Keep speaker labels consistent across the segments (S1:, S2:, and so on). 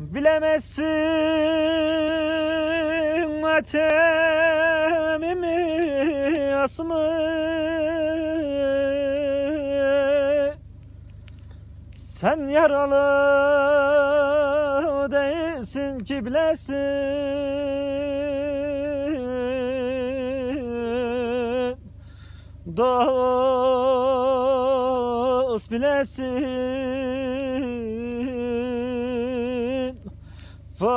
S1: Bilemezsin matemimi asımı Sen yaralı değilsin ki bilesin. Dost bilesin Fah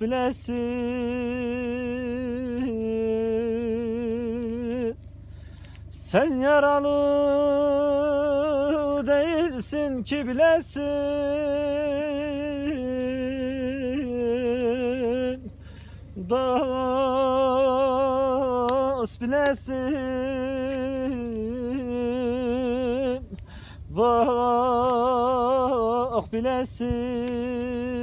S1: bilesin. Sen yaralı değilsin ki bilesin. Dost bilesin. Vah bilesin.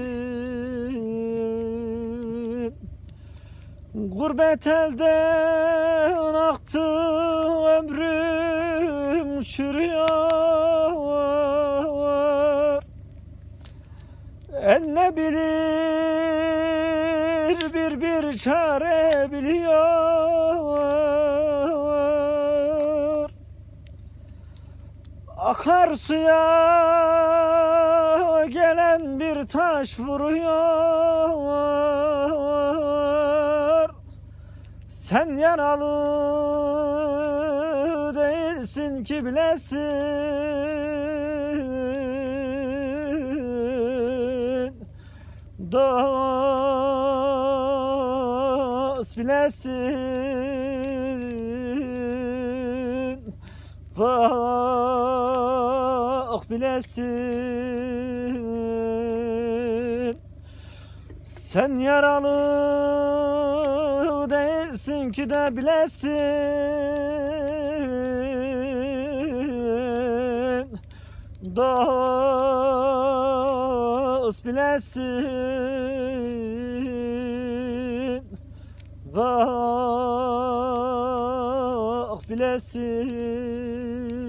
S1: Gurbet elden aktı ömrüm çürüyor. El ne bilir bir bir çare biliyor. Akarsuya gelen bir taş vuruyor. Sen yaralı değilsin ki bilesin. Dost bilesin. Vah bilesin. Sen yaralı değilsin ki de bilesin. Dost bilesin. Vah bilesin